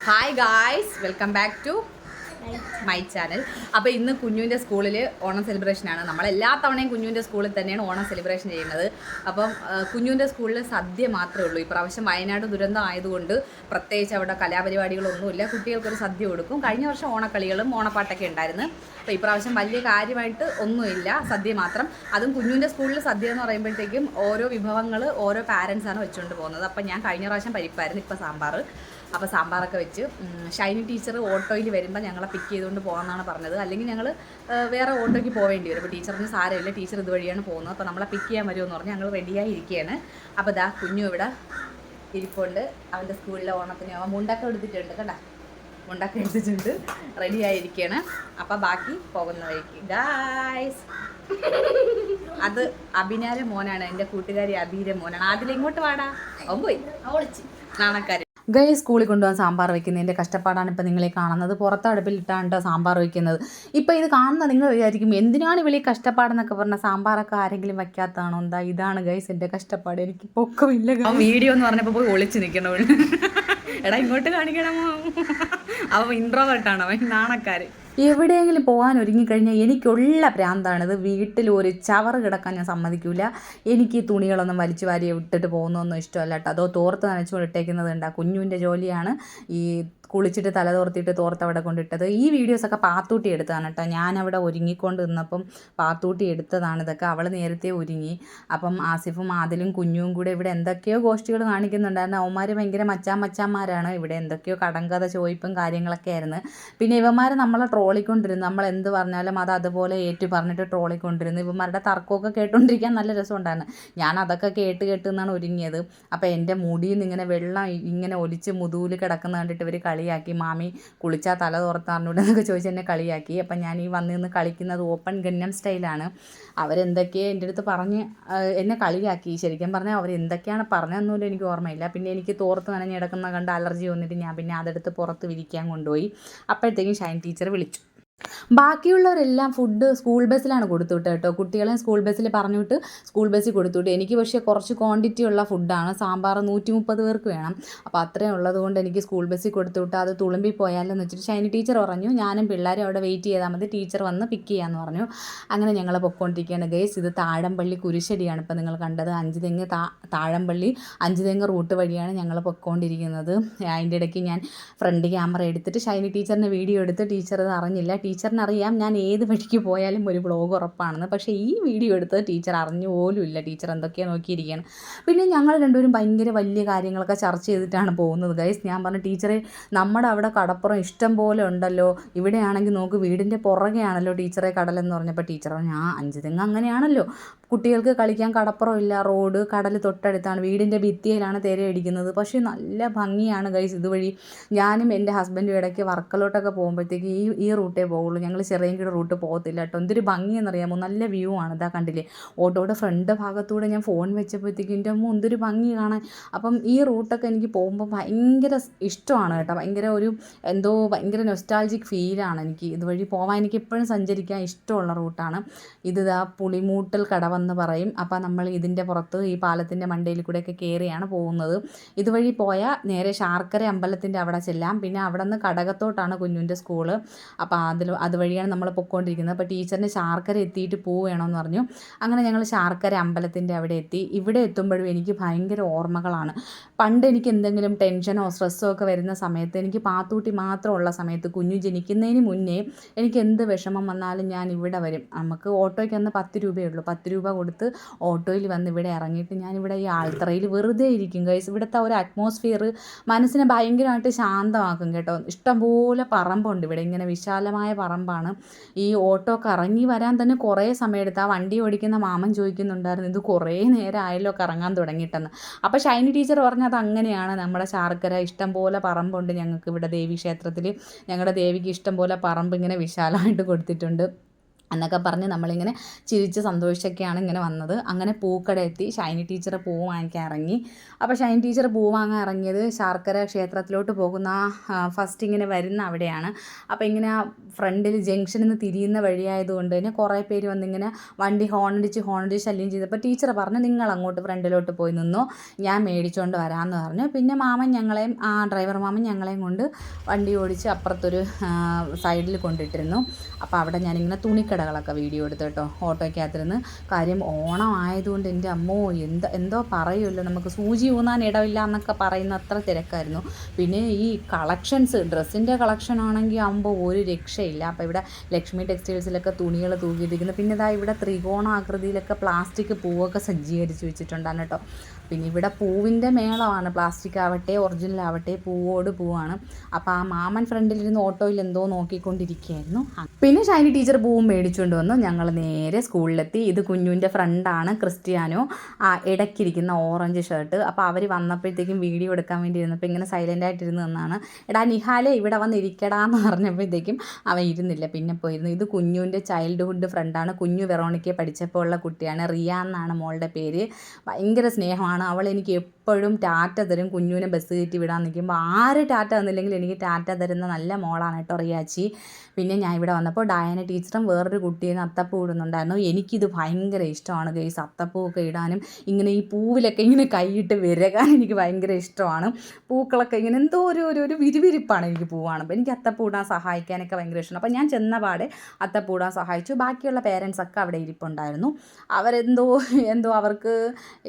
Hi guys welcome back to my channel അപ്പോൾ ഇന്ന് കുഞ്ഞുവിന്റെ സ്കൂളിൽ ഓണം സെലിബ്രേഷനാണ് നമ്മൾ എല്ലാ തവണയും കുഞ്ഞുവിന്റെ സ്കൂളിൽ തന്നെയാണ് ഓണം സെലിബ്രേഷൻ ചെയ്യുന്നത്. അപ്പം കുഞ്ഞുവിന്റെ സ്കൂളിൽ സദ്യ മാത്രമേ ഉള്ളൂ. ഇപ്രാവശ്യം വയനാട് ദുരന്തം ആയതുകൊണ്ട് പ്രത്യേകിച്ച് അവിടെ കലാപരിപാടികളൊന്നുമില്ല. കുട്ടികൾക്കൊരു സദ്യ കൊടുക്കും. കഴിഞ്ഞ വർഷം ഓണക്കളികളും ഓണപ്പാട്ടൊക്കെ ഉണ്ടായിരുന്നു. അപ്പോൾ ഇപ്രാവശ്യം വലിയ കാര്യമായിട്ട് ഒന്നുമില്ല. സദ്യ മാത്രം. അതും കുഞ്ഞുവിന്റെ സ്കൂളിൽ സദ്യ എന്ന് പറയുമ്പോഴത്തേക്കും ഓരോ വിഭവങ്ങൾ ഓരോ പാരൻസാണ് വെച്ചുകൊണ്ട് പോകുന്നത്. അപ്പം ഞാൻ കഴിഞ്ഞ പ്രാവശ്യം പരിപ്പായിരുന്നു. ഇപ്പോൾ സാമ്പാർ അപ്പോൾ സാമ്പാറൊക്കെ വെച്ച് ഷൈനി ടീച്ചർ ഓട്ടോയിൽ വരുമ്പോൾ ഞങ്ങളെ പിക്ക് ചെയ്തുകൊണ്ട് പോകാമെന്നാണ് പറഞ്ഞത്. അല്ലെങ്കിൽ ഞങ്ങൾ വേറെ ഓട്ടോയ്ക്ക് പോവേണ്ടി വരും. അപ്പോൾ ടീച്ചറിന് സാരമില്ല. ടീച്ചർ ഇതുവഴിയാണ് പോകുന്നത്. അപ്പോൾ നമ്മളെ പിക്ക് ചെയ്യാൻ വരുമെന്ന് പറഞ്ഞ് ഞങ്ങൾ റെഡിയായി ഇരിക്കുകയാണ് അപ്പോൾ ദാ കുഞ്ഞു ഇവിടെ ഇരിപ്പുണ്ട്. അവന്റെ സ്കൂളിലെ ഓണത്തിന് അവൻ മുണ്ടൊക്കെ എടുത്തിട്ടുണ്ട് കേട്ടോ മുണ്ടൊക്കെ എടുത്തിട്ടുണ്ട്. റെഡി ആയിരിക്കുകയാണ് അപ്പം ബാക്കി പോകുന്ന വഴിക്ക്. ഗായ്സ് അത് അഭിനാരെ മോനാണ്. എന്റെ കൂട്ടുകാരി അബീരെ മോനാണ്. അതിലിങ്ങോട്ട് വാടാ. അവൻ പോയി. നാണക്കാരൻ ഗൈ സ്കൂളിൽ കൊണ്ടുപോകാൻ സാമ്പാർ വെക്കുന്നതിന്റെ കഷ്ടപ്പാടാണ് ഇപ്പോൾ നിങ്ങളെ കാണുന്നത്. പുറത്ത് അടുപ്പിലിട്ടാണ് സാമ്പാർ വെക്കുന്നത്. ഇപ്പോൾ ഇത് കാണുന്ന നിങ്ങൾ വിചാരിക്കും എന്തിനാണ് വലിയ കഷ്ടപ്പാടെന്നൊക്കെ പറഞ്ഞാൽ സാമ്പാറൊക്കെ ആരെങ്കിലും വയ്ക്കാത്തതാണോ എന്താ ഇതാണ് ഗൈസ് എന്റെ കഷ്ടപ്പാട്? എനിക്ക് പൊക്കമില്ല വീഡിയോ എന്ന് പറഞ്ഞപ്പോൾ പോയി ഒളിച്ച് നിൽക്കണോ? എടാ ഇങ്ങോട്ട് കാണിക്കണമോ? അവ ഇൻട്രോവേർട്ടാണ് അവൻ നാണക്കാര്. എവിടെയെങ്കിലും പോകാൻ ഒരുങ്ങിക്കഴിഞ്ഞാൽ എനിക്കുള്ള ഭ്രാന്താണിത് വീട്ടിൽ ഒരു ചവറ് കിടക്കാൻ ഞാൻ സമ്മതിക്കില്ല എനിക്ക് ഈ തുണികളൊന്നും വലിച്ചു വാരി ഇട്ടിട്ട് പോകുന്നതൊന്നും ഇഷ്ടമല്ല കേട്ടോ. അതോ തോർത്ത് നനച്ചുകൊണ്ട് ഇട്ടേക്കുന്നത് ഉണ്ടാ കുഞ്ഞുവിന്റെ ജോലിയാണ്. ഈ കുളിച്ചിട്ട് തല തോർത്തിട്ട് തോർത്ത് അവിടെ കൊണ്ടിട്ടത്. ഈ വീഡിയോസൊക്കെ പാത്തൂട്ടി എടുത്തതാണ് കേട്ടോ. ഞാൻ അവിടെ ഒരുങ്ങിക്കൊണ്ട് നിന്നപ്പം പാത്തൂട്ടി എടുത്തതാണ്. ഇതൊക്കെ അവൾ നേരത്തെ ഒരുങ്ങി. അപ്പം ആസിഫും ആദിലും കുഞ്ഞും കൂടെ ഇവിടെ എന്തൊക്കെയോ ഗോഷ്ഠികൾ കാണിക്കുന്നുണ്ടായിരുന്നു. അവന്മാർ ഭയങ്കര മച്ചാൻ മച്ചാന്മാരാണ്. ഇവിടെ എന്തൊക്കെയോ കടങ്കഥ ചോയിപ്പും കാര്യങ്ങളൊക്കെ ആയിരുന്നു. പിന്നെ ഇവന്മാർ നമ്മളെ ട്രോളിക്കൊണ്ടിരുന്നു. നമ്മൾ എന്ത് പറഞ്ഞാലും അത് അതുപോലെ ഏറ്റു പറഞ്ഞിട്ട് ട്രോളിക്കൊണ്ടിരുന്നു. ഇവന്മാരുടെ തർക്കമൊക്കെ കേട്ടുകൊണ്ടിരിക്കാൻ നല്ല രസമുണ്ടായിരുന്നു. ഞാൻ അതൊക്കെ കേട്ട് കേട്ട് നിന്നാണ് ഒരുങ്ങിയത്. അപ്പോൾ എന്റെ മുടിയിൽ നിന്ന് ഇങ്ങനെ വെള്ളം ഇങ്ങനെ ഒലിച്ച് മുതൂൽ കിടക്കുന്ന കണ്ടിട്ട് ഇവർ കളിയാക്കി മാമി കുളിച്ചാൽ തല തുറത്താറിനൂടെ എന്നൊക്കെ ചോദിച്ച് എന്നെ കളിയാക്കി. അപ്പം ഞാൻ ഈ വന്ന് നിന്ന് കളിക്കുന്നത് ഓപ്പൺ ഗന്നം സ്റ്റൈലാണ്. അവരെന്തൊക്കെയോ എന്റെ അടുത്ത് പറഞ്ഞ് എന്നെ കളിയാക്കി. ശരിക്കും പറഞ്ഞാൽ അവർ എന്തൊക്കെയാണ് പറഞ്ഞതെന്നൊന്നും എനിക്ക് ഓർമ്മയില്ല. പിന്നെ എനിക്ക് തോർത്ത് നനഞ്ഞ് കിടക്കുന്ന കണ്ട് അലർജി വന്നിട്ട് ഞാൻ പിന്നെ അതെടുത്ത് പുറത്ത് വിരിക്കാൻ കൊണ്ടുപോയി. അപ്പോഴത്തേക്കും ഷൈൻ ടീച്ചർ വിളിച്ചു. ബാക്കിയുള്ളവരെല്ലാം ഫുഡ് സ്കൂൾ ബസ്സിലാണ് കൊടുത്തു വിട്ടത് കേട്ടോ കുട്ടികളെ സ്കൂൾ ബസ്സിൽ പറഞ്ഞു വിട്ട് സ്കൂൾ ബസ്സിൽ കൊടുത്തു വിട്ടു എനിക്ക് പക്ഷേ കുറച്ച് ക്വാണ്ടിറ്റി ഉള്ള ഫുഡാണ് സാമ്പാർ നൂറ്റി മുപ്പത് പേർക്ക് വേണം. അപ്പോൾ അത്രയും ഉള്ളത് കൊണ്ട് എനിക്ക് സ്കൂൾ ബസ്സിൽ കൊടുത്തു വിട്ട് അത് തുളുമ്പി പോയാലെന്ന് വെച്ചിട്ട് ഷൈനി ടീച്ചർ പറഞ്ഞു ഞാനും പിള്ളേരും അവിടെ വെയിറ്റ് ചെയ്താൽ മതി. ടീച്ചർ വന്ന് പിക്ക് ചെയ്യാമെന്ന് പറഞ്ഞു. അങ്ങനെ ഞങ്ങൾ പൊയ്ക്കൊണ്ടിരിക്കുകയാണ് ഗേസ് ഇത് താഴമ്പള്ളി കുരിശടിയാണ് ഇപ്പോൾ നിങ്ങൾ കണ്ടത്. അഞ്ച് തെങ്ങ് താ താഴമ്പള്ളി അഞ്ച് തെങ്ങ് റൂട്ട് വഴിയാണ് ഞങ്ങൾ പൊയ്ക്കൊണ്ടിരിക്കുന്നത് അതിന്റെ ഇടയ്ക്ക് ഞാൻ ഫ്രണ്ട് ക്യാമറ എടുത്തിട്ട് ഷൈനി ടീച്ചറിന്റെ വീഡിയോ എടുത്ത് ടീച്ചർ അത് അറിഞ്ഞില്ല. ടീച്ചറിന് അറിയാം ഞാൻ ഏത് വഴിക്ക് പോയാലും ഒരു വ്ളോഗ് ഉറപ്പാണെന്ന്. പക്ഷേ ഈ വീഡിയോ എടുത്തത് ടീച്ചർ അറിഞ്ഞു പോലും ഇല്ല. ടീച്ചർ എന്തൊക്കെയാണ് നോക്കിയിരിക്കുകയാണ്. പിന്നെ ഞങ്ങൾ രണ്ടുപേരും ഭയങ്കര വലിയ കാര്യങ്ങളൊക്കെ ചർച്ച ചെയ്തിട്ടാണ് പോകുന്നത്. ഗൈസ് ഞാൻ പറഞ്ഞു ടീച്ചറെ നമ്മുടെ അവിടെ കടപ്പുറം ഇഷ്ടം പോലെ ഉണ്ടല്ലോ. ഇവിടെയാണെങ്കിൽ നോക്ക് വീടിന്റെ പുറകെയാണല്ലോ ടീച്ചറെ കടലെന്ന് പറഞ്ഞപ്പോൾ ടീച്ചർ പറഞ്ഞു ആ അഞ്ച് തെങ്ങ് അങ്ങനെയാണല്ലോ. കുട്ടികൾക്ക് കളിക്കാൻ കടപ്പുറം ഇല്ല. റോഡ് കടൽ തൊട്ടടുത്താണ്. വീടിന്റെ ഭിത്തിയിലാണ് തിരയടിക്കുന്നത് പക്ഷേ നല്ല ഭംഗിയാണ് ഗൈസ് ഇതുവഴി. ഞാനും എന്റെ ഹസ്ബൻഡും ഇടയ്ക്ക് വർക്കലോട്ടൊക്കെ പോകുമ്പോഴത്തേക്ക് ഈ ഈ റൂട്ടേ പോകുള്ളൂ ഞങ്ങൾ ചെറിയങ്കിട റൂട്ട് പോകത്തില്ല കേട്ടോ. എന്തൊരു ഭംഗിയെന്നറിയാമോ? നല്ല വ്യൂ ആണ്. ഇതാ കണ്ടില്ലേ? ഓട്ടോയുടെ ഫ്രണ്ട് ഭാഗത്തൂടെ ഞാൻ ഫോൺ വെച്ചപ്പോഴത്തേക്കും എന്റെ അമ്മ എന്തൊരു ഭംഗി കാണാൻ. അപ്പം ഈ റൂട്ടൊക്കെ എനിക്ക് പോകുമ്പോൾ ഭയങ്കര ഇഷ്ടമാണ് കേട്ടോ. ഭയങ്കര ഒരു എന്തോ ഭയങ്കര നൊസ്റ്റാൾജിക് ഫീലാണ് എനിക്ക്. ഇതുവഴി പോകാൻ എനിക്ക് എപ്പോഴും സഞ്ചരിക്കാൻ ഇഷ്ടമുള്ള റൂട്ടാണ് ഇത് ഇതാ പുളിമൂട്ടൽ കടവെന്ന് പറയും. അപ്പോൾ നമ്മൾ ഇതിന്റെ പുറത്ത് ഈ പാലത്തിന്റെ മണ്ടയിൽ കൂടെയൊക്കെ കയറിയാണ് പോകുന്നത്. ഇതുവഴി പോയാൽ നേരെ ശാർക്കര അമ്പലത്തിന്റെ അവിടെ ചെല്ലാം. പിന്നെ അവിടെ നിന്ന് കടകത്തോട്ടാണ് കുഞ്ഞുന്റെ സ്കൂൾ അപ്പോൾ അതിൽ അതുവഴിയാണ് നമ്മൾ പൊയ്ക്കൊണ്ടിരിക്കുന്നത് അപ്പോൾ ടീച്ചറിന് ശാർക്കര എത്തിയിട്ട് പോവുകയാണെന്ന് പറഞ്ഞു. അങ്ങനെ ഞങ്ങൾ ശാർക്കര അമ്പലത്തിന്റെ അവിടെ എത്തി. ഇവിടെ എത്തുമ്പോഴും എനിക്ക് ഭയങ്കര ഓർമ്മകളാണ്. പണ്ട് എനിക്ക് എന്തെങ്കിലും ടെൻഷനോ സ്ട്രെസ്സോ ഒക്കെ വരുന്ന സമയത്ത് എനിക്ക് പാത്തൂട്ടി മാത്രമുള്ള സമയത്ത് കുഞ്ഞു ജനിക്കുന്നതിന് മുന്നേ എനിക്ക് എന്ത് വിഷമം വന്നാലും ഞാൻ ഇവിടെ വരും. നമുക്ക് ഓട്ടോയ്ക്ക് അന്ന് പത്ത് രൂപയേ ഉള്ളൂ. പത്ത് രൂപ കൊടുത്ത് ഓട്ടോയിൽ വന്ന് ഇവിടെ ഇറങ്ങിയിട്ട് ഞാനിവിടെ ഈ ആൾത്തറയിൽ വെറുതെ ഇരിക്കും ഗൈസ് ഇവിടുത്തെ ഒരു അറ്റ്മോസ്ഫിയർ മനസ്സിനെ ഭയങ്കരമായിട്ട് ശാന്തമാക്കും കേട്ടോ. ഇഷ്ടംപോലെ പറമ്പുണ്ട് ഇവിടെ. ഇങ്ങനെ വിശാലമായ പറമ്പാണ്. ഈ ഓട്ടോ കറങ്ങി വരാൻ തന്നെ കുറേ സമയമെടുത്ത്. ആ വണ്ടി ഓടിക്കുന്ന മാമൻ ചോദിക്കുന്നുണ്ടായിരുന്നു ഇത് കുറേ നേരം ആയല്ലോ കറങ്ങാൻ തുടങ്ങിയിട്ടെന്ന്. അപ്പോൾ ഷൈനി ടീച്ചർ പറഞ്ഞത് അങ്ങനെയാണ്. നമ്മുടെ ശാർക്കര ഇഷ്ടംപോലെ പറമ്പുണ്ട് ഞങ്ങൾക്ക് ഇവിടെ ദേവി ക്ഷേത്രത്തിൽ ഞങ്ങളുടെ ദേവിക്ക് ഇഷ്ടംപോലെ പറമ്പ് ഇങ്ങനെ വിശാലമായിട്ട് കൊടുത്തിട്ടുണ്ട്. എന്നൊക്കെ പറഞ്ഞ് നമ്മളിങ്ങനെ ചിരിച്ച് സന്തോഷിച്ചൊക്കെയാണ് ഇങ്ങനെ വന്നത്. അങ്ങനെ പൂക്കട എത്തി. ഷൈനി ടീച്ചർ പൂ വാങ്ങിക്കാൻ ഇറങ്ങി. അപ്പോൾ ഷൈനി ടീച്ചർ പൂ വാങ്ങാൻ ഇറങ്ങിയത് ശാർക്കര ക്ഷേത്രത്തിലോട്ട് പോകുന്ന ഫസ്റ്റ് ഇങ്ങനെ വരുന്ന അവിടെയാണ്. അപ്പോൾ ഇങ്ങനെ ഫ്രണ്ടിൽ ജംഗ്ഷനിൽ നിന്ന് തിരിയുന്ന വഴിയായതുകൊണ്ട് തന്നെ കുറേ പേര് വന്നിങ്ങനെ വണ്ടി ഹോണടിച്ച് ഹോണടിച്ച് ശല്യം ചെയ്തപ്പോൾ ടീച്ചർ പറഞ്ഞു നിങ്ങൾ അങ്ങോട്ട് ഫ്രണ്ടിലോട്ട് പോയി നിന്നോ. ഞാൻ മേടിച്ചുകൊണ്ട് വരാമെന്ന് പറഞ്ഞു. പിന്നെ മാമൻ ഞങ്ങളെയും ആ ഡ്രൈവർ മാമൻ ഞങ്ങളെയും കൊണ്ട് വണ്ടി ഓടിച്ച് അപ്പുറത്തൊരു സൈഡിൽ കൊണ്ടിട്ടിരുന്നു. അപ്പോൾ അവിടെ ഞാനിങ്ങനെ തുണിക്കടകളൊക്കെ വീഡിയോ എടുത്തു കേട്ടോ ഓട്ടോയ്ക്കകത്തിരുന്ന്. കാര്യം ഓണം ആയതുകൊണ്ട് എന്റെ അമ്മോ എന്താ എന്തോ പറയുമല്ലോ നമുക്ക് സൂചി ഊന്നാൻ ഇടമില്ല എന്നൊക്കെ പറയുന്ന അത്ര തിരക്കായിരുന്നു. പിന്നെ ഈ കളക്ഷൻസ് ഡ്രസ്സിന്റെ കളക്ഷൻ ആണെങ്കിൽ ആകുമ്പോൾ ഒരു രക്ഷയില്ല. അപ്പോൾ ഇവിടെ ലക്ഷ്മി ടെക്സ്റ്റൈൽസിലൊക്കെ തുണികൾ തൂക്കിയിട്ടിരിക്കുന്നു പിന്നെ ഇതാ ഇവിടെ ത്രികോണാകൃതിയിലൊക്കെ പ്ലാസ്റ്റിക് പൂവൊക്കെ സജ്ജീകരിച്ച് വെച്ചിട്ടുണ്ടാണ് കേട്ടോ. പിന്നെ ഇവിടെ പൂവിന്റെ മേളമാണ്. പ്ലാസ്റ്റിക് ആവട്ടെ ഒറിജിനൽ ആവട്ടെ പൂവോട് പൂവാണ്. അപ്പോൾ ആ മാമൻ ഫ്രണ്ടിൽ ഫ്രണ്ടിലിരുന്ന് ഓട്ടോയിൽ എന്തോ നോക്കിക്കൊണ്ടിരിക്കുകയായിരുന്നു. പിന്നെ ഷൈനി ടീച്ചർ പൂവും മേടിച്ചുകൊണ്ട് വന്നു. ഞങ്ങൾ നേരെ സ്കൂളിലെത്തി. ഇത് കുഞ്ഞുവിന്റെ ഫ്രണ്ടാണ് ക്രിസ്ത്യാനോ. ആ ഇടയ്ക്കിരിക്കുന്ന ഓറഞ്ച് ഷർട്ട് അപ്പോൾ അവർ വന്നപ്പോഴത്തേക്കും വീഡിയോ എടുക്കാൻ വേണ്ടി ഇരുന്നപ്പോൾ ഇങ്ങനെ സൈലന്റ് ആയിട്ടിരുന്ന് നിന്നാണ്. എടാ നിഹാലെ ഇവിടെ വന്ന് ഇരിക്കടാന്ന് പറഞ്ഞപ്പോഴത്തേക്കും അവൻ ഇരുന്നില്ല. പിന്നെ പോയിരുന്നു. ഇത് കുഞ്ഞുവിന്റെ ചൈൽഡ്ഹുഡ് ഫ്രണ്ടാണ് കുഞ്ഞു വെറോണിക്കെ പഠിച്ചപ്പോൾ ഉള്ള കുട്ടിയാണ്. റിയ എന്നാണ് മോളുടെ പേര്. ഭയങ്കര സ്നേഹമാണ് അവൾ എനിക്ക് എപ്പോഴും ടാറ്റ തരും. കുഞ്ഞുവിനെ ബസ് കയറ്റി വിടാൻ നിൽക്കുമ്പോൾ ആര് ടാറ്റ തന്നില്ലെങ്കിൽ എനിക്ക് ടാറ്റ തരുന്ന നല്ല മോളാണ് കേട്ടോ റിയാച്ചി. പിന്നെ ഞാൻ ഇവിടെ വന്നപ്പോൾ ഡയന ടീച്ചറും വേറൊരു കുട്ടിയെ അത്തപ്പൂ ഇടുന്നുണ്ടായിരുന്നു. എനിക്കിത് ഭയങ്കര ഇഷ്ടമാണ് ഗൈസ്. അത്തപ്പൂവൊക്കെ ഇടാനും ഇങ്ങനെ ഈ പൂവിലൊക്കെ ഇങ്ങനെ കൈയിട്ട് വിരകാൻ എനിക്ക് ഭയങ്കര ഇഷ്ടമാണ്. പൂക്കളൊക്കെ ഇങ്ങനെ എന്തോ ഒരു ഒരു ഒരു വിരിവിരിപ്പാണ് എനിക്ക് പൂവാണ് എനിക്ക് അത്തപ്പൂ ഇടാൻ സഹായിക്കാനൊക്കെ ഭയങ്കര ഇഷ്ടമാണ്. അപ്പോൾ ഞാൻ ചെന്ന പാടെ അത്തപ്പൂ ഇടാൻ സഹായിച്ചു. ബാക്കിയുള്ള പേരൻസൊക്കെ അവിടെ ഇരിപ്പുണ്ടായിരുന്നു. അവരെന്തോ എന്തോ അവർക്ക്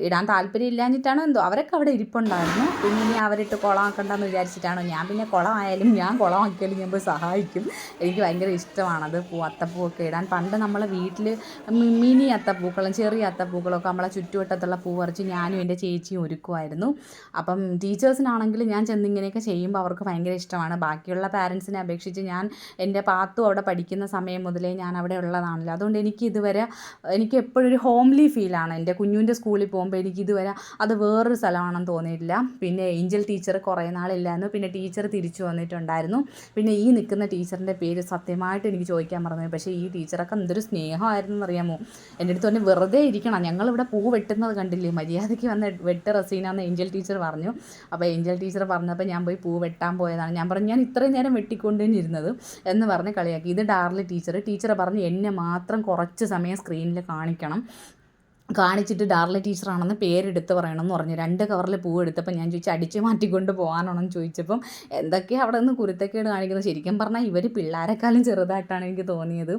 ഇടാൻ താല്പര്യം ഇല്ലാഞ്ഞിട്ടാണോ എന്തോ? അവരൊക്കെ അവിടെ ഇരിപ്പുണ്ടായിരുന്നു. പിന്നെ ഇനി അവരിട്ട് കുളമാക്കണ്ടെന്ന് വിചാരിച്ചിട്ടാണോ? ഞാൻ പിന്നെ കുളമായാലും ഞാൻ കുളമാക്കിയാലും ഞാൻ പോയി സഹായിക്കും. എനിക്ക് ഭയങ്കര ഇഷ്ടമാണത് പൂ അത്തപ്പൂവൊക്കെ ഇടാൻ. പണ്ട് നമ്മളെ വീട്ടിൽ മിനി അത്തപ്പൂക്കളും ചെറിയ അത്തപ്പൂക്കളൊക്കെ നമ്മളെ ചുറ്റുവട്ടത്തുള്ള പൂ പറിച്ച് ഞാനും എന്റെ ചേച്ചിയും ഒരുക്കുമായിരുന്നു. അപ്പം ടീച്ചേഴ്സിനാണെങ്കിൽ ഞാൻ ചെന്നിങ്ങനെയൊക്കെ ചെയ്യുമ്പോൾ അവർക്ക് ഭയങ്കര ഇഷ്ടമാണ്. ബാക്കിയുള്ള പാരൻസിനെ അപേക്ഷിച്ച് ഞാൻ എന്റെ പാത്തു അവിടെ പഠിക്കുന്ന സമയം മുതലേ ഞാൻ അവിടെ ഉള്ളതാണല്ലോ. അതുകൊണ്ട് എനിക്ക് ഇതുവരെ എനിക്ക് എപ്പോഴും ഒരു ഹോംലി ഫീലാണ്. എന്റെ കുഞ്ഞുവിന്റെ സ്കൂളിൽ പോകുമ്പോൾ എനിക്ക് ഇതുവരെ അത് വേറൊരു സ്ഥലമാണെന്ന് തോന്നിയിട്ടില്ല. പിന്നെ ഏഞ്ചൽ ടീച്ചർ കുറേ നാളില്ലായിരുന്നു. പിന്നെ ടീച്ചർ തിരിച്ചു വന്നിട്ടുണ്ടായിരുന്നു. പിന്നെ ഈ നിൽക്കുന്ന ടീച്ചറിന്റെ പേര് സത്യമായിട്ട് എനിക്ക് ചോദിക്കാൻ പറഞ്ഞു പക്ഷേ ഈ ടീച്ചറൊക്കെ എന്തൊരു സ്നേഹമായിരുന്നു എന്നറിയാമോ എന്റെ അടുത്ത് തന്നെ വെറുതെ ഇരിക്കണം. ഞങ്ങളിവിടെ പൂ വെട്ടുന്നത് കണ്ടില്ലേ? മര്യാദയ്ക്ക് വന്ന് വെട്ട് റസീന എന്ന് ഏഞ്ചൽ ടീച്ചർ പറഞ്ഞു. അപ്പോൾ ഏഞ്ചൽ ടീച്ചർ പറഞ്ഞപ്പോൾ ഞാൻ പോയി പൂ വെട്ടാൻ പോയതാണ്. ഞാൻ പറഞ്ഞു ഞാൻ ഇത്രയും നേരം വെട്ടിക്കൊണ്ട് തന്നെ ഇരുന്നത് എന്ന് പറഞ്ഞ് കളിയാക്കി. ഇത് ഡാർലി ടീച്ചർ ടീച്ചർ പറഞ്ഞു എന്നെ മാത്രം കുറച്ച് സമയം സ്ക്രീനിൽ കാണിക്കണം. കാണിച്ചിട്ട് ഡാർലി ടീച്ചറാണെന്ന് പേരെടുത്ത് പറയണം എന്ന് പറഞ്ഞു. രണ്ട് കവറിൽ പൂ എടുത്തപ്പോൾ ഞാൻ ചോദിച്ചു അടിച്ച് മാറ്റിക്കൊണ്ട് പോകാനാണെന്ന് ചോദിച്ചപ്പം എന്തൊക്കെയാണ് അവിടെ നിന്ന് കുരുത്തക്കേട് കാണിക്കുന്നത്? ശരിക്കും പറഞ്ഞാൽ ഇവർ പിള്ളേരെക്കാളും ചെറുതായിട്ടാണ് എനിക്ക് തോന്നിയത്.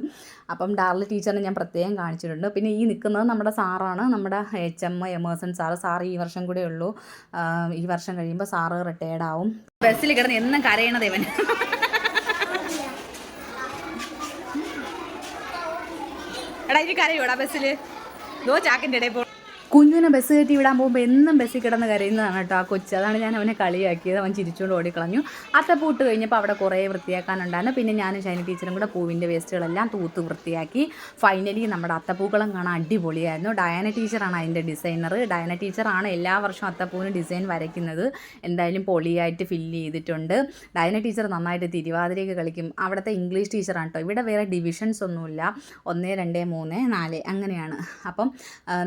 അപ്പം ഡാർലി ടീച്ചറിനെ ഞാൻ പ്രത്യേകം കാണിച്ചിട്ടുണ്ട്. പിന്നെ ഈ നിൽക്കുന്നത് നമ്മുടെ സാറാണ്. നമ്മുടെ H M Emerson sir. Sir ഈ വർഷം കൂടെ ഉള്ളൂ. ഈ വർഷം കഴിയുമ്പോൾ സാറ് റിട്ടയർഡ് ആവും. ബസ്സിൽ കിടന്ന് എന്നും കരയണത് ഇവൻ. എടാ ഇനി കരയൂടാ ബസ്സിൽ ദോ ചാക്കിന്റെ ഇടയിൽ പോ കുഞ്ഞിനെ ബസ് കയറ്റി വിടാൻ പോകുമ്പോൾ എന്നും ബസ്സിൽ കിടന്ന് കരയുന്നതാണ് കേട്ടോ ആ കൊച്ച്. അതാണ് ഞാൻ അവനെ കളിയാക്കിയത്. അവൻ ചിരിച്ചുകൊണ്ട് ഓടിക്കളഞ്ഞു. അത്തപ്പൂട്ട് കഴിഞ്ഞപ്പോൾ അവിടെ കുറേ വൃത്തിയാക്കാനുണ്ടായിരുന്നു. പിന്നെ ഞാനും ഷൈനി ടീച്ചറും കൂടെ പൂവിന്റെ വേസ്റ്റുകളെല്ലാം തൂത്ത് വൃത്തിയാക്കി. ഫൈനലി നമ്മുടെ അത്തപ്പൂക്കളം കാണാൻ അടിപൊളിയായിരുന്നു. ഡയാന ടീച്ചറാണ് അതിന്റെ ഡിസൈനർ ഡയാന ടീച്ചറാണ് എല്ലാ വർഷവും അത്തപ്പൂവിന് ഡിസൈൻ വരയ്ക്കുന്നത്. എന്തായാലും പൊളിയായിട്ട് ഫില്ല് ചെയ്തിട്ടുണ്ട്. ഡയന ടീച്ചർ നന്നായിട്ട് തിരുവാതിരയൊക്കെ കളിക്കും. അവിടുത്തെ ഇംഗ്ലീഷ് ടീച്ചറാണ് കേട്ടോ. ഇവിടെ വേറെ ഡിവിഷൻസ് ഒന്നുമില്ല. ഒന്ന് രണ്ട് മൂന്ന് നാല് അങ്ങനെയാണ്. അപ്പം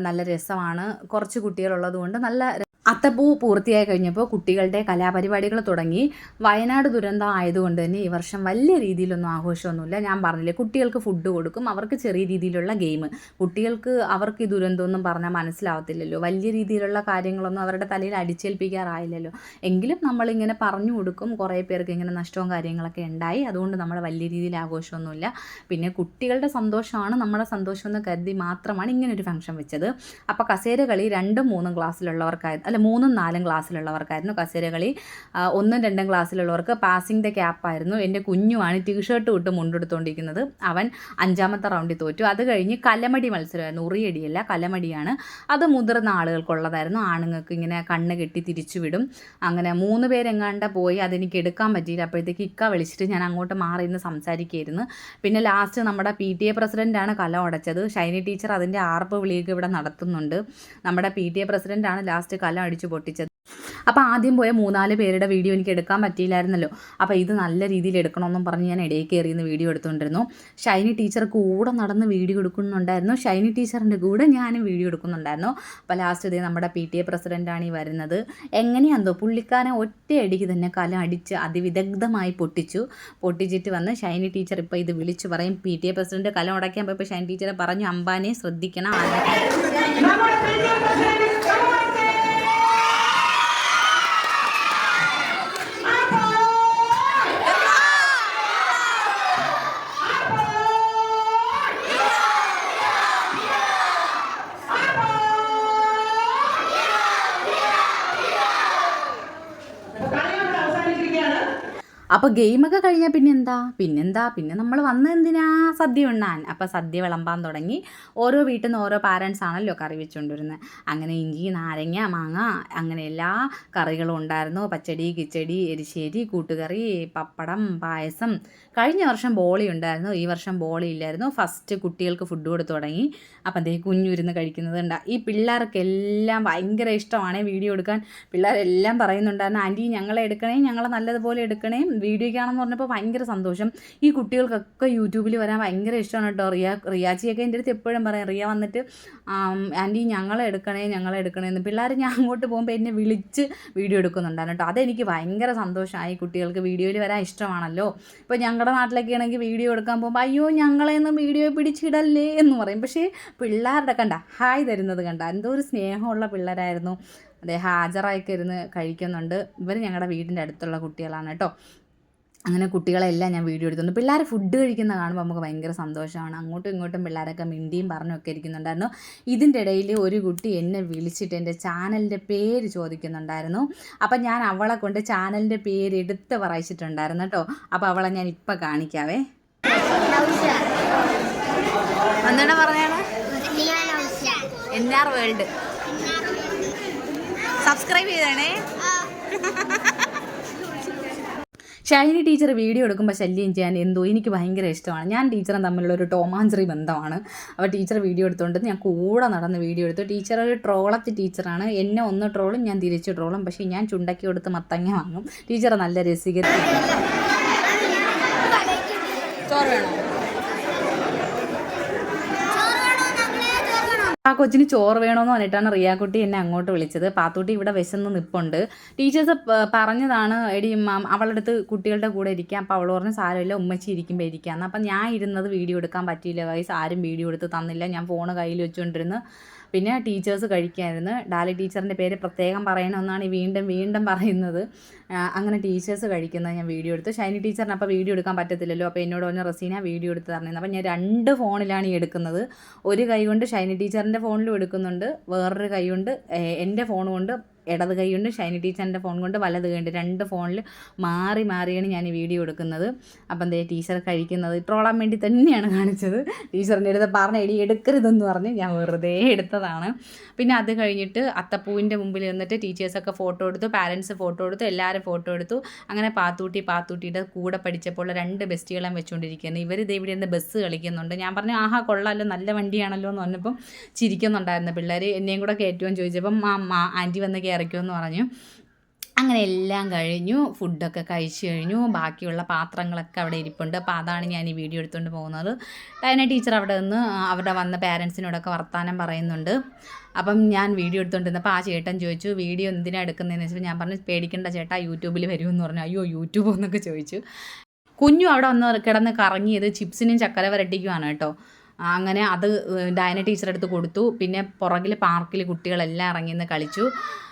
നല്ല രസമാണ്. കുറച്ച് കുട്ടികളുള്ളത് കൊണ്ട് നല്ല അത്തപ്പൂ പൂർത്തിയായി കഴിഞ്ഞപ്പോൾ കുട്ടികളുടെ കലാപരിപാടികൾ തുടങ്ങി. വയനാട് ദുരന്തം ആയതുകൊണ്ട് തന്നെ ഈ വർഷം വലിയ രീതിയിലൊന്നും ആഘോഷമൊന്നുമില്ല. ഞാൻ പറഞ്ഞില്ലേ കുട്ടികൾക്ക് ഫുഡ് കൊടുക്കും. അവർക്ക് ചെറിയ രീതിയിലുള്ള ഗെയിം കുട്ടികൾക്ക് അവർക്ക് ഈ ദുരന്തമൊന്നും പറഞ്ഞാൽ മനസ്സിലാവത്തില്ലല്ലോ. വലിയ രീതിയിലുള്ള കാര്യങ്ങളൊന്നും അവരുടെ തലയിൽ അടിച്ചേൽപ്പിക്കാറായില്ലല്ലോ. എങ്കിലും നമ്മളിങ്ങനെ പറഞ്ഞു കൊടുക്കും. കുറേ പേർക്ക് ഇങ്ങനെ നഷ്ടവും കാര്യങ്ങളൊക്കെ ഉണ്ടായി. അതുകൊണ്ട് നമ്മൾ വലിയ രീതിയിൽ ആഘോഷമൊന്നുമില്ല. പിന്നെ കുട്ടികളുടെ സന്തോഷമാണ്. നമ്മുടെ സന്തോഷം എന്ന് കരുതി മാത്രമാണ് ഇങ്ങനൊരു ഫംഗ്ഷൻ വെച്ചത്. അപ്പോൾ കസേര കളി രണ്ടും മൂന്നും ക്ലാസ്സിലുള്ളവർക്കായി അല്ല മൂന്നും നാലും ക്ലാസ്സിലുള്ളവർക്കായിരുന്നു കസേരകളി. ഒന്നും രണ്ടും ക്ലാസ്സിലുള്ളവർക്ക് പാസിംഗ് ദ ക്യാപ്പായിരുന്നു എന്റെ കുഞ്ഞുമാണ് ടീഷർട്ട് വിട്ട് മുണ്ടെടുത്തുകൊണ്ടിരിക്കുന്നത് അവൻ അഞ്ചാമത്തെ റൗണ്ടിൽ തോറ്റു. അത് കഴിഞ്ഞ് കലമടി മത്സരമായിരുന്നു. ഉറിയടിയല്ല കലമടിയാണ്. അത് മുതിർന്ന ആളുകൾക്കുള്ളതായിരുന്നു. ആണുങ്ങൾക്ക് ഇങ്ങനെ കണ്ണ് കെട്ടി തിരിച്ചുവിടും അങ്ങനെ മൂന്ന് പേരെങ്ങാണ്ട് പോയി അതെനിക്ക് എടുക്കാൻ പറ്റിയില്ല. അപ്പോഴത്തേക്ക് ഇക്ക വിളിച്ചിട്ട് ഞാൻ അങ്ങോട്ട് മാറി ഇന്ന് സംസാരിക്കുകയായിരുന്നു. പിന്നെ ലാസ്റ്റ് നമ്മുടെ പി ടി എ പ്രസിഡന്റാണ് കല ഉടച്ചത്. ഷൈനി ടീച്ചർ അതിന്റെ ആർപ്പ് വിളിയൊക്കെ ഇവിടെ നടത്തുന്നുണ്ട്. നമ്മുടെ പി ടി എ പ്രസിഡന്റാണ് ലാസ്റ്റ് കല അടിച്ചു പൊട്ടിച്ചത്. അപ്പോൾ ആദ്യം പോയ മൂന്നാൽ പേരുടെ വീഡിയോ എനിക്ക് എടുക്കാൻ പറ്റിയില്ലായിരുന്നല്ലോ. അപ്പോൾ ഇത് നല്ല രീതിയിൽ എടുക്കണമെന്നും പറഞ്ഞ് ഞാൻ ഇടയിൽ കയറിയെന്ന് വീഡിയോ എടുത്തുകൊണ്ടിരുന്നു. ഷൈനി ടീച്ചർ കൂടെ നടന്ന് വീഡിയോ എടുക്കുന്നുണ്ടായിരുന്നു. ഷൈനി ടീച്ചറിന്റെ കൂടെ ഞാനും വീഡിയോ എടുക്കുന്നുണ്ടായിരുന്നു. അപ്പോൾ ലാസ്റ്റ് ഇതേ നമ്മുടെ പി ടി എ പ്രസിഡന്റാണ് ഈ വരുന്നത്. എങ്ങനെയാന്തോ പുള്ളിക്കാരൻ ഒറ്റയടിക്ക് തന്നെ കലം അടിച്ച് അതിവിദഗ്ധമായി പൊട്ടിച്ചു. പൊട്ടിച്ചിട്ട് വന്ന് ഷൈനി ടീച്ചർ ഇപ്പോൾ ഇത് വിളിച്ചു പറയും പി ടി എ പ്രസിഡന്റ് കലം ഉടയ്ക്കാൻ പോയപ്പോൾ ഷൈനി ടീച്ചറെ പറഞ്ഞു അമ്പാനെ ശ്രദ്ധിക്കണം ആരെ? അപ്പോൾ ഗെയിമൊക്കെ കഴിഞ്ഞാൽ പിന്നെന്താ? പിന്നെന്താ? പിന്നെ നമ്മൾ വന്നത് എന്തിനാ? സദ്യ ഉണ്ണാൻ. അപ്പോൾ സദ്യ വിളമ്പാൻ തുടങ്ങി. ഓരോ വീട്ടിൽ നിന്ന് ഓരോ പാരൻസ് ആണല്ലോ കറി വെച്ചുകൊണ്ടിരുന്നത് അങ്ങനെ ഇഞ്ചി നാരങ്ങ മാങ്ങ അങ്ങനെ എല്ലാ കറികളും ഉണ്ടായിരുന്നു. പച്ചടി കിച്ചടി എരിശ്ശേരി കൂട്ടുകറി പപ്പടം പായസം. കഴിഞ്ഞ വർഷം ബോളി ഉണ്ടായിരുന്നു. ഈ വർഷം ബോളി ഇല്ലായിരുന്നു. ഫസ്റ്റ് കുട്ടികൾക്ക് ഫുഡ് കൊടുത്തു തുടങ്ങി. അപ്പം അദ്ദേഹം കുഞ്ഞുരുന്ന് കഴിക്കുന്നത് ഉണ്ട് ഈ പിള്ളേർക്കെല്ലാം ഭയങ്കര ഇഷ്ടമാണ് വീഡിയോ എടുക്കാൻ. പിള്ളേരെല്ലാം പറയുന്നുണ്ടായിരുന്നു ആന്റി ഞങ്ങളെ എടുക്കണേ ഞങ്ങളെ നല്ലതുപോലെ എടുക്കണേ വീഡിയോയ്ക്കാണെന്ന് പറഞ്ഞപ്പോൾ ഭയങ്കര സന്തോഷം. ഈ കുട്ടികൾക്കൊക്കെ യൂട്യൂബിൽ വരാൻ ഭയങ്കര ഇഷ്ടമാണ് കേട്ടോ. റിയ റിയാച്ചിയൊക്കെ എന്റെ അടുത്ത് എപ്പോഴും പറയാം റിയ വന്നിട്ട് ആന്റി ഞങ്ങളെ എടുക്കണേ ഞങ്ങളെ എടുക്കണേ എന്ന്. പിള്ളേർ ഞാൻ അങ്ങോട്ട് പോകുമ്പോൾ എന്നെ വിളിച്ച് വീഡിയോ എടുക്കുന്നുണ്ടായിരുന്നു കേട്ടോ. അതെനിക്ക് ഭയങ്കര സന്തോഷമായി കുട്ടികൾക്ക് വീഡിയോയിൽ വരാൻ ഇഷ്ടമാണല്ലോ. ഇപ്പോൾ ഞങ്ങളുടെ നാട്ടിലൊക്കെ ആണെങ്കിൽ വീഡിയോ എടുക്കാൻ പോകുമ്പോൾ അയ്യോ ഞങ്ങളെയൊന്നും വീഡിയോ പിടിച്ചിടല്ലേ എന്ന് പറയും. പക്ഷേ പിള്ളേരുടെ കണ്ട ഹായ് തരുന്നത് കണ്ട എന്തോ ഒരു സ്നേഹമുള്ള പിള്ളേരായിരുന്നു. അതെ ഹാജറായിക്കരുന്ന് കഴിക്കുന്നുണ്ട്. ഇവർ ഞങ്ങളുടെ വീടിന്റെ അടുത്തുള്ള കുട്ടികളാണ് കേട്ടോ. അങ്ങനെ കുട്ടികളെല്ലാം ഞാൻ വീഡിയോ എടുത്തുണ്ട് പിള്ളേർ ഫുഡ് കഴിക്കുന്ന കാണുമ്പോൾ നമുക്ക് ഭയങ്കര സന്തോഷമാണ്. അങ്ങോട്ടും ഇങ്ങോട്ടും പിള്ളേരൊക്കെ മിണ്ടിയും പറഞ്ഞൊക്കെ ഇരിക്കുന്നുണ്ടായിരുന്നു. ഇതിന്റെ ഇടയിൽ ഒരു കുട്ടി എന്നെ വിളിച്ചിട്ട് എന്റെ ചാനലിന്റെ പേര് ചോദിക്കുന്നുണ്ടായിരുന്നു. അപ്പം ഞാൻ അവളെ കൊണ്ട് ചാനലിന്റെ പേര് എടുത്ത് പറയിച്ചിട്ടുണ്ടായിരുന്നു കേട്ടോ. അപ്പോൾ അവളെ ഞാൻ ഇപ്പം കാണിക്കാവേ. എന്താണ് പറഞ്ഞാണ്? എൻ ആർ വേൾഡ് സബ്സ്ക്രൈബ് ചെയ്തേണേ. ഷൈനി ടീച്ചർ വീഡിയോ എടുക്കുമ്പോൾ ശല്യം ചെയ്യാൻ എന്തോ എനിക്ക് ഭയങ്കര ഇഷ്ടമാണ്. ഞാൻ ടീച്ചറും തമ്മിലുള്ള ഒരു ടോമാഞ്ചറി ബന്ധമാണ്. അപ്പോൾ ടീച്ചർ വീഡിയോ എടുത്തുകൊണ്ട് ഞാൻ കൂടെ നടന്ന് വീഡിയോ എടുത്തു. ടീച്ചർ ഒരു ട്രോളത്തി ടീച്ചറാണ്. എന്നെ ഒന്ന് ട്രോളും ഞാൻ തിരിച്ച് ട്രോളും. പക്ഷേ ഞാൻ ചുണ്ടക്കി കൊടുത്ത് മത്തങ്ങ വാങ്ങും. ടീച്ചർ നല്ല രസിക ചോറ് വേണോ? ആ കൊച്ചിന് ചോറ് വേണമെന്ന് പറഞ്ഞിട്ടാണ് റിയാക്കുട്ടി എന്നെ അങ്ങോട്ട് വിളിച്ചത്. പാത്തൂട്ടി ഇവിടെ വിശന്ന് നിപ്പുണ്ട്. ടീച്ചേഴ്സ് പറഞ്ഞതാണ് എടി അവളുടെ അടുത്ത് കുട്ടികളുടെ കൂടെ ഇരിക്കാം. അപ്പോൾ അവൾ പറഞ്ഞ സാരമില്ല ഉമ്മച്ചി ഇരിക്കുമ്പോൾ ഇരിക്കാമെന്ന് അപ്പം ഞാൻ ഇരുന്നത് വീഡിയോ എടുക്കാൻ പറ്റിയില്ല വയസ്സ് ആരും വീഡിയോ എടുത്ത് തന്നില്ല. ഞാൻ ഫോണ് കയ്യിൽ വെച്ചുകൊണ്ടിരുന്ന് പിന്നെ ടീച്ചേഴ്സ് കഴിക്കായിരുന്നു. ഡാലി ടീച്ചറിന്റെ പേര് പ്രത്യേകം പറയണമെന്നാണ് വീണ്ടും വീണ്ടും പറയുന്നത്. അങ്ങനെ ടീച്ചേഴ്സ് കഴിക്കുന്നത് ഞാൻ വീഡിയോ എടുത്തു. ഷൈനി ടീച്ചറിന് അപ്പോൾ വീഡിയോ എടുക്കാൻ പറ്റത്തില്ലല്ലോ. അപ്പോൾ എന്നോട് പറഞ്ഞ റസീന വീഡിയോ എടുത്ത് തരണം അപ്പോൾ ഞാൻ രണ്ട് ഫോണിലാണ് ഈ എടുക്കുന്നത്. ഒരു കൈ കൊണ്ട് ഷൈനി ടീച്ചറിന്റെ ഫോണിലും എടുക്കുന്നുണ്ട്. വേറൊരു കൈ കൊണ്ട് എന്റെ ഫോൺ കൊണ്ട് ഇടത് കൈ കൊണ്ട് ഷൈനി ടീച്ചറിന്റെ ഫോൺ കൊണ്ട് വലത് കൈ രണ്ട് ഫോണിൽ മാറി മാറിയാണ് ഞാൻ ഈ വീഡിയോ എടുക്കുന്നത്. അപ്പം ദേ ടീച്ചർ കഴിക്കുന്നത് ട്രോളാൻ വേണ്ടി തന്നെയാണ് കാണിച്ചത്. ടീച്ചറിന്റെ അടുത്ത് പറഞ്ഞ എടി എടുക്കരുതെന്ന് പറഞ്ഞ് ഞാൻ വെറുതെ എടുത്തതാണ്. പിന്നെ അത് കഴിഞ്ഞിട്ട് അത്തപ്പൂവിന്റെ മുമ്പിൽ നിന്നിട്ട് ടീച്ചേഴ്സൊക്കെ ഫോട്ടോ എടുത്തു പാരൻസ് ഫോട്ടോ എടുത്തു എല്ലാവരും ഫോട്ടോ എടുത്തു. അങ്ങനെ പാത്തൂട്ടി പാത്തൂട്ടിയുടെ കൂടെ പഠിച്ചപ്പോൾ രണ്ട് ബെസ്റ്റുകളും വെച്ചുകൊണ്ടിരിക്കുകയാണ് ഇവർ ഇതേ ഇവിടെ നിന്ന് ബസ് കളിക്കുന്നുണ്ട്. ഞാൻ പറഞ്ഞു ആഹാ കൊള്ളാമല്ലോ നല്ല വണ്ടിയാണല്ലോ എന്ന് പറഞ്ഞപ്പം ചിരിക്കുന്നുണ്ടായിരുന്നു പിള്ളേർ എന്നെയും കൂടെ കയറ്റുമെന്ന് ചോദിച്ചപ്പം ആ ആന്റി വന്ന് കയറിക്കുമെന്ന് പറഞ്ഞു. അങ്ങനെ എല്ലാം കഴിഞ്ഞു ഫുഡൊക്കെ കഴിച്ചു കഴിഞ്ഞു. ബാക്കിയുള്ള പാത്രങ്ങളൊക്കെ അവിടെ ഇരിപ്പുണ്ട്. അപ്പോൾ അതാണ് ഞാൻ ഈ വീഡിയോ എടുത്തുകൊണ്ട് പോകുന്നത്. ഡയന ടീച്ചർ അവിടെ നിന്ന് അവിടെ വന്ന പാരൻസിനോടൊക്കെ വർത്തമാനം പറയുന്നുണ്ട്. അപ്പം ഞാൻ വീഡിയോ എടുത്തുകൊണ്ടിരുന്നപ്പോൾ ആ ചേട്ടൻ ചോദിച്ചു വീഡിയോ എന്തിനാണ് എടുക്കുന്നതെന്ന് വെച്ചപ്പോൾ ഞാൻ പറഞ്ഞു പേടിക്കേണ്ട ചേട്ടാ യൂട്യൂബിൽ വരുമെന്ന് പറഞ്ഞു. അയ്യോ യൂട്യൂബ് എന്നൊക്കെ ചോദിച്ചു. കുഞ്ഞു അവിടെ വന്ന് കിടന്ന് കറങ്ങിയത് ചിപ്സിനും ചക്കര വരട്ടിക്കുമാണ് കേട്ടോ. അങ്ങനെ അത് ഡയന ടീച്ചറെടുത്ത് കൊടുത്തു. പിന്നെ പുറകിൽ പാർക്കിൽ കുട്ടികളെല്ലാം ഇറങ്ങി നിന്ന് കളിച്ചു.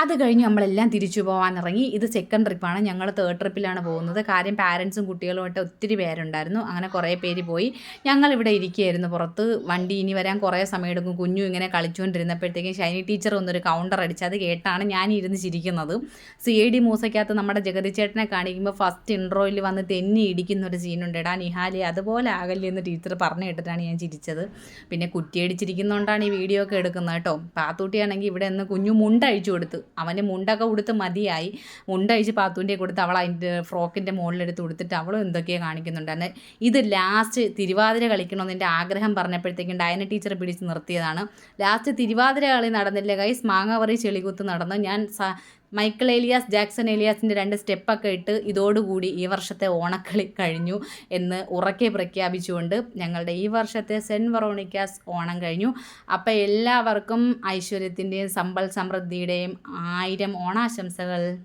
അത് കഴിഞ്ഞ് നമ്മളെല്ലാം തിരിച്ചു പോകാൻ ഇറങ്ങി ഇത് സെക്കൻഡ് ട്രിപ്പാണ് ഞങ്ങൾ തേർഡ് ട്രിപ്പിലാണ് പോകുന്നത്. കാര്യം പാരൻസും കുട്ടികളുമായിട്ട് ഒത്തിരി പേരുണ്ടായിരുന്നു. അങ്ങനെ കുറേ പേര് പോയി. ഞങ്ങൾ ഇവിടെ ഇരിക്കുകയായിരുന്നു പുറത്ത്. വണ്ടി ഇനി വരാൻ കുറേ സമയം എടുക്കും കുഞ്ഞു ഇങ്ങനെ കളിച്ചുകൊണ്ടിരുന്നപ്പോഴത്തേക്കും ഷൈനി ടീച്ചർ ഒന്നൊരു കൗണ്ടർ അടിച്ച് അത് കേട്ടാണ് ഞാൻ ഇരുന്ന് ചിരിക്കുന്നത്. സി ഐ ഡി മൂസയ്ക്കകത്ത് നമ്മുടെ ജഗതി ചേട്ടനെ കാണിക്കുമ്പോൾ ഫസ്റ്റ് ഇൻട്രോയിൽ വന്ന് തെന്നി ഇടിക്കുന്ന ഒരു സീനുണ്ട് എടാ നിഹാലി. അതുപോലെ ആകല്ലേ എന്ന് ടീച്ചർ പറഞ്ഞു കേട്ടിട്ടാണ് ഞാൻ ചിരിച്ചത്. പിന്നെ കുറ്റിയടിച്ചിരിക്കുന്നതുകൊണ്ടാണ് ഈ വീഡിയോ ഒക്കെ എടുക്കുന്നത് കേട്ടോ. പാത്തൂട്ടിയാണെങ്കിൽ ഇവിടെ നിന്ന് കുഞ്ഞു മുണ്ട അഴിച്ചു കൊടുത്തു. അവന് മുണ്ടൊക്കെ ഉടുത്ത് മതിയായി. മുണ്ടഴിച്ച് പാത്തൂന്റെ കൊടുത്ത് അവൾ അതിന്റെ ഫ്രോക്കിന്റെ മുകളിലെടുത്ത് കൊടുത്തിട്ട് അവളും എന്തൊക്കെയോ കാണിക്കുന്നുണ്ടായിരുന്നു ഇത് ലാസ്റ്റ് തിരുവാതിര കളിക്കണമെന്ന് എന്റെ ആഗ്രഹം പറഞ്ഞപ്പോഴത്തേക്കും ഡയന ടീച്ചർ പിടിച്ച് നിർത്തിയതാണ്. ലാസ്റ്റ് തിരുവാതിര കളി നടന്നില്ല കൈസ് മാങ്ങാവറി ചെളികുത്ത് നടന്നു. ഞാൻ മൈക്കിൾ ഏലിയാസ് ജാക്സൺ ഏലിയാസിന്റെ രണ്ട് സ്റ്റെപ്പൊക്കെ ഇട്ട് ഇതോടുകൂടി ഈ വർഷത്തെ ഓണക്കളി കഴിഞ്ഞു എന്ന് ഉറക്കെ പ്രഖ്യാപിച്ചുകൊണ്ട് ഞങ്ങളുടെ ഈ വർഷത്തെ സെന്റ് വെറോണിക്കാസ് ഓണം കഴിഞ്ഞു. അപ്പോൾ എല്ലാവർക്കും ഐശ്വര്യത്തിന്റെയും സമ്പൽ സമൃദ്ധിയുടെയും ആയിരം ഓണാശംസകൾ.